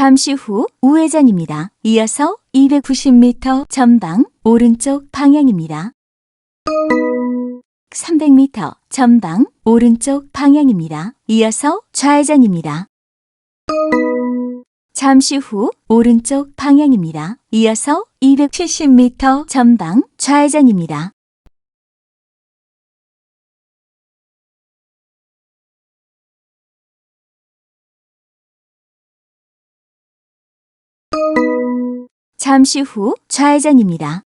잠시 후 우회전입니다. 이어서 290m 전방 오른쪽 방향입니다. 300m 전방 오른쪽 방향입니다. 이어서 좌회전입니다. 잠시 후 오른쪽 방향입니다. 이어서 270m 전방 좌회전입니다. 잠시 후 좌회전입니다.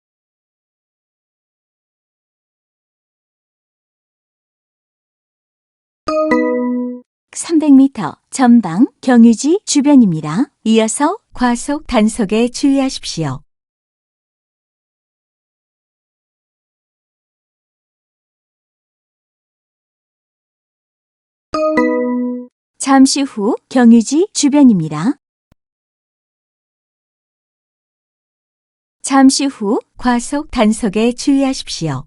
(300m) 전방 경유지 주변입니다. 이어서 과속 단속에 주의하십시오. 잠시 후 경유지 주변입니다. 잠시 후 과속 단속에 주의하십시오.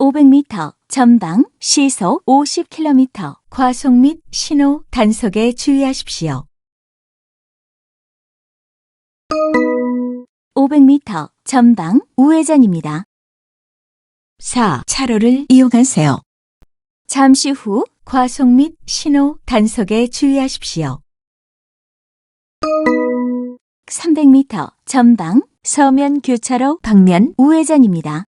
(500m) 전방 시속 (50km) 과속 및 신호 단속에 주의하십시오. (500m) 전방 우회전입니다. 4. 차로를 이용하세요. 잠시 후 과속 및 신호 단속에 주의하십시오. 300m 전방 서면 교차로 방면 우회전입니다.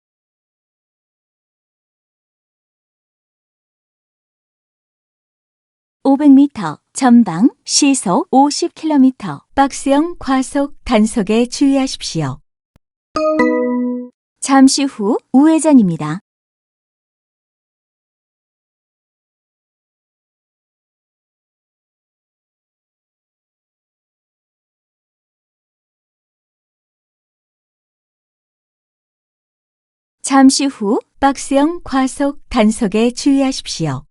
(500m) 전방 시속 (50km) 박스형 과속 단속에 주의하십시오. 잠시 후 우회전입니다. 잠시 후 박스형 과속 단속에 주의하십시오.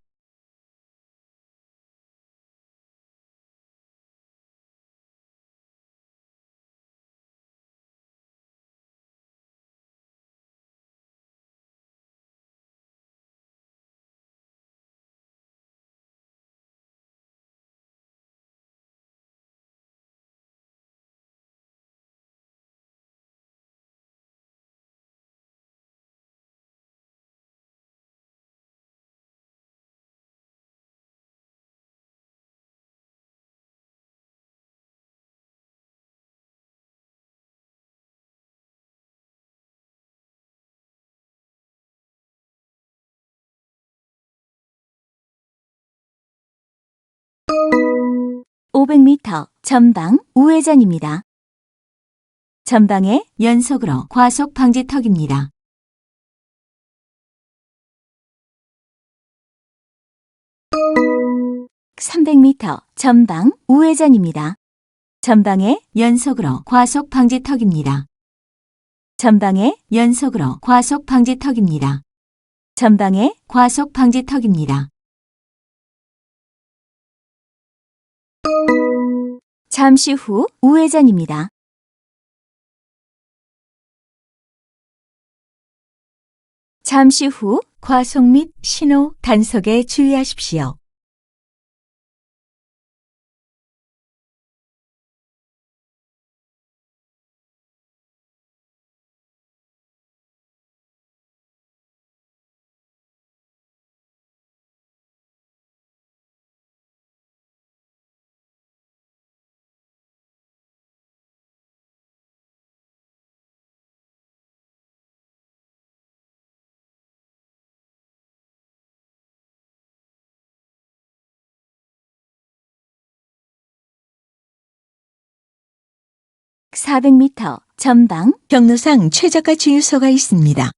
(500m) 전방 우회전입니다. 전방에 연속으로 과속 방지턱입니다. (300m) 전방 우회전입니다. 전방에 연속으로 과속 방지턱입니다. 전방에 연속으로 과속 방지턱입니다. 전방에 과속 방지턱입니다. 잠시 후 우회전입니다. 잠시 후 과속 및 신호 단속에 주의하십시오. (400m) 전방 경로상 최저가 주유소가 있습니다.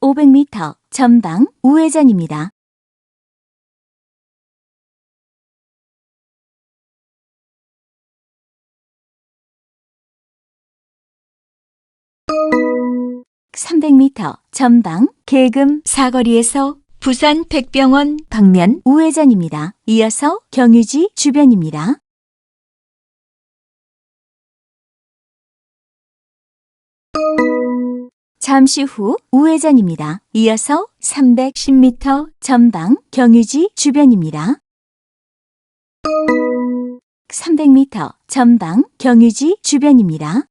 (500m) 전방 우회전입니다. 300m 전방 개금 사거리에서 부산 백병원 방면 우회전입니다. 이어서 경유지 주변입니다. 잠시 후 우회전입니다. 이어서 310m 전방 경유지 주변입니다. 300m 전방 경유지 주변입니다.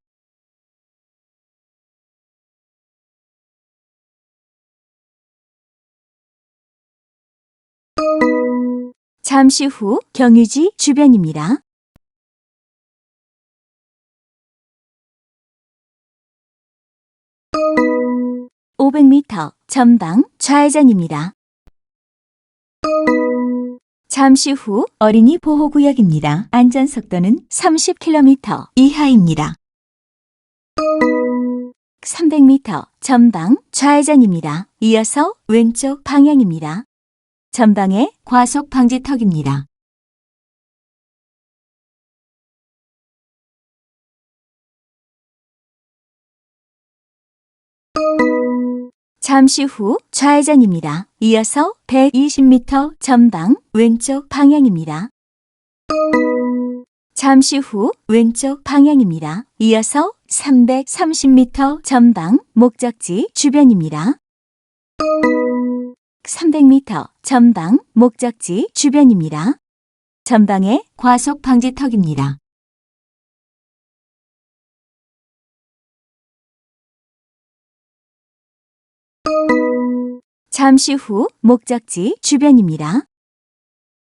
잠시 후 경유지 주변입니다. (500m) 전방 좌회전입니다. 잠시 후 어린이 보호구역입니다. 안전속도는 30km 이하입니다. 300m 전방 좌회전입니다. 이어서 왼쪽 방향입니다. 전방에 과속 방지턱입니다. 잠시 후 좌회전입니다. 이어서 120m 전방 왼쪽 방향입니다. 잠시 후 왼쪽 방향입니다. 이어서 330m 전방 목적지 주변입니다. 300m 전방 목적지 주변입니다. 전방에 과속 방지턱입니다. 잠시 후 목적지 주변입니다.